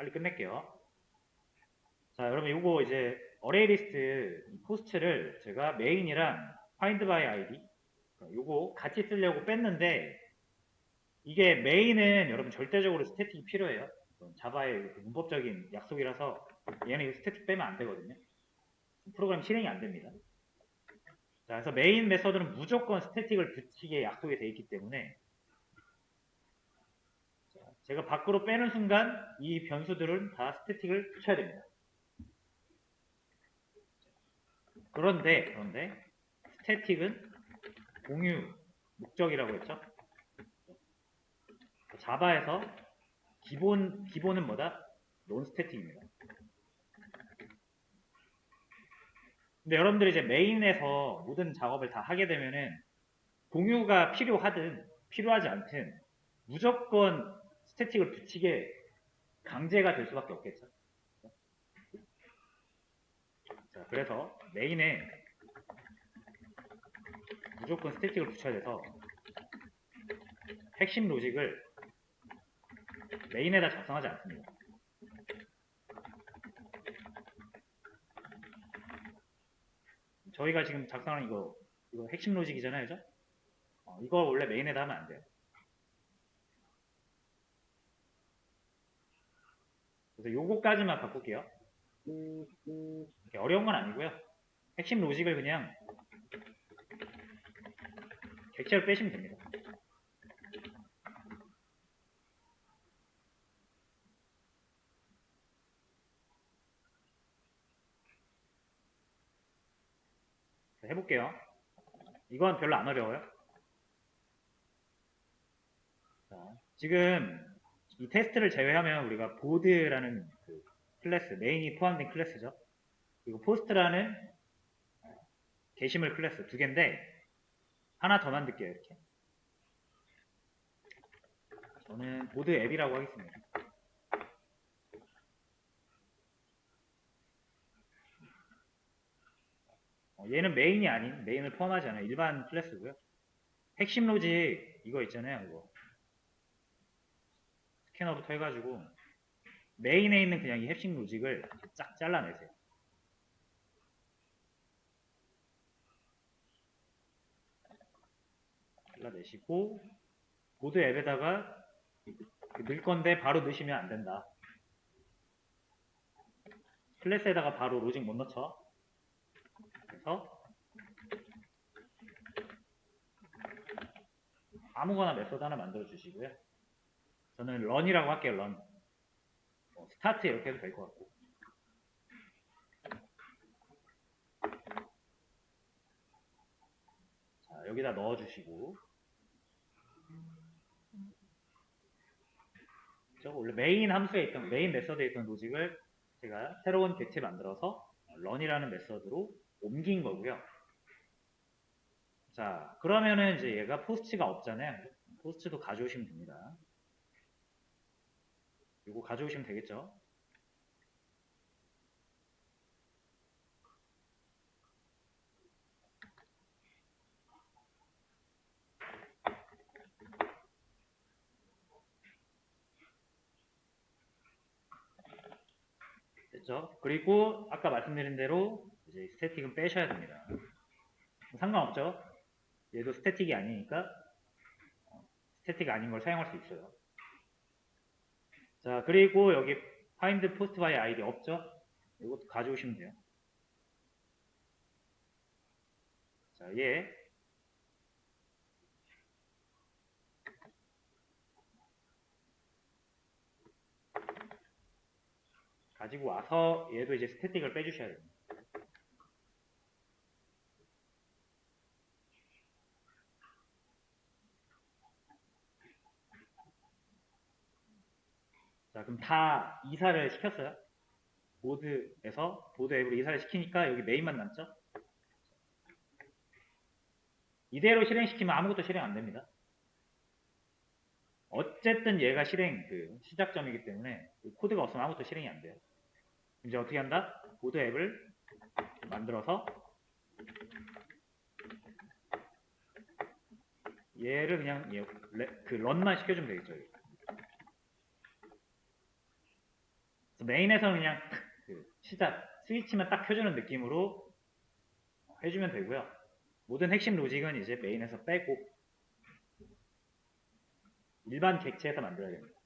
빨리 끝낼게요. 자, 여러분 이거 이제 어레이 리스트 포스트를 제가 메인이랑 find by id 요거 같이 쓰려고 뺐는데 이게 메인은 여러분 절대적으로 스태틱이 필요해요. 자바의 그 문법적인 약속이라서 얘는 이거 스태틱 빼면 안 되거든요. 프로그램 실행이 안 됩니다. 자, 그래서 메인 메서드는 무조건 스태틱을 붙이게 약속이 되어 있기 때문에 자, 제가 밖으로 빼는 순간 이 변수들은 다 스태틱을 붙여야 됩니다. 그런데 그런데 스태틱은 공유 목적이라고 했죠. 자바에서 기본 기본은 뭐다? 논 스태틱입니다. 근데 여러분들이 이제 메인에서 모든 작업을 다 하게 되면은 공유가 필요하든 필요하지 않든 무조건 스태틱을 붙이게 강제가 될 수밖에 없겠죠. 자, 그래서 메인에 무조건 스태틱을 붙여야 돼서 핵심 로직을 메인에다 작성하지 않습니다. 저희가 지금 작성한 이거 이거 핵심 로직이잖아요, 그죠? 어, 이거 원래 메인에다 하면 안 돼요. 그래서 요거까지만 바꿀게요. 어려운 건 아니고요. 핵심 로직을 그냥 객체로 빼시면 됩니다. 자, 해볼게요. 이건 별로 안 어려워요. 자, 지금 이 테스트를 제외하면 우리가 보드라는 그 클래스, 메인이 포함된 클래스죠. 그리고 포스트라는 게시물 클래스 두 개인데 하나 더 만들게요 이렇게. 저는 보드 앱이라고 하겠습니다. 어, 얘는 메인이 아닌 메인을 포함하지 않아요. 일반 클래스고요. 핵심 로직 이거 있잖아요 이거 스캐너부터 해가지고 메인에 있는 그냥 이 핵심 로직을 쫙 잘라내세요 잘라내시고 보드 앱에다가 넣을 건데 바로 넣으시면 안 된다. 클래스에다가 바로 로직 못 넣죠. 그래서 아무거나 메소드 하나 만들어 주시고요. 저는 런이라고 할게요. 런. 뭐 스타트 이렇게 해도 될 것 같고. 자, 여기다 넣어 주시고 저 원래 메인 함수에 있던 메인 메서드에 있던 로직을 제가 새로운 객체 만들어서 런이라는 메서드로 옮긴 거고요. 자, 그러면은 이제 얘가 포스트가 없잖아요. 포스트도 가져오시면 됩니다. 이거 가져오시면 되겠죠? 됐죠? 그리고 아까 말씀드린 대로 이제 스태틱은 빼셔야 됩니다. 상관없죠? 얘도 스태틱이 아니니까 어, 스태틱 아닌 걸 사용할 수 있어요. 자, 그리고 여기 find post by id 없죠? 이것도 가져오시면 돼요. 자, 얘 가지고 와서 얘도 이제 스태틱을 빼주셔야 됩니다. 자, 그럼 다 이사를 시켰어요? 보드에서 보드 앱으로 이사를 시키니까 여기 메인만 남죠? 이대로 실행시키면 아무것도 실행 안 됩니다. 어쨌든 얘가 실행 그 시작점이기 때문에 코드가 없으면 아무것도 실행이 안 돼요. 이제 어떻게 한다? 보드 앱을 만들어서 얘를 그냥 얘, 레, 그 런만 시켜주면 되겠죠. 그래서 메인에서는 그냥 탁그 시작 스위치만 딱 켜주는 느낌으로 해주면 되고요. 모든 핵심 로직은 이제 메인에서 빼고 일반 객체에서 만들어야겠네요.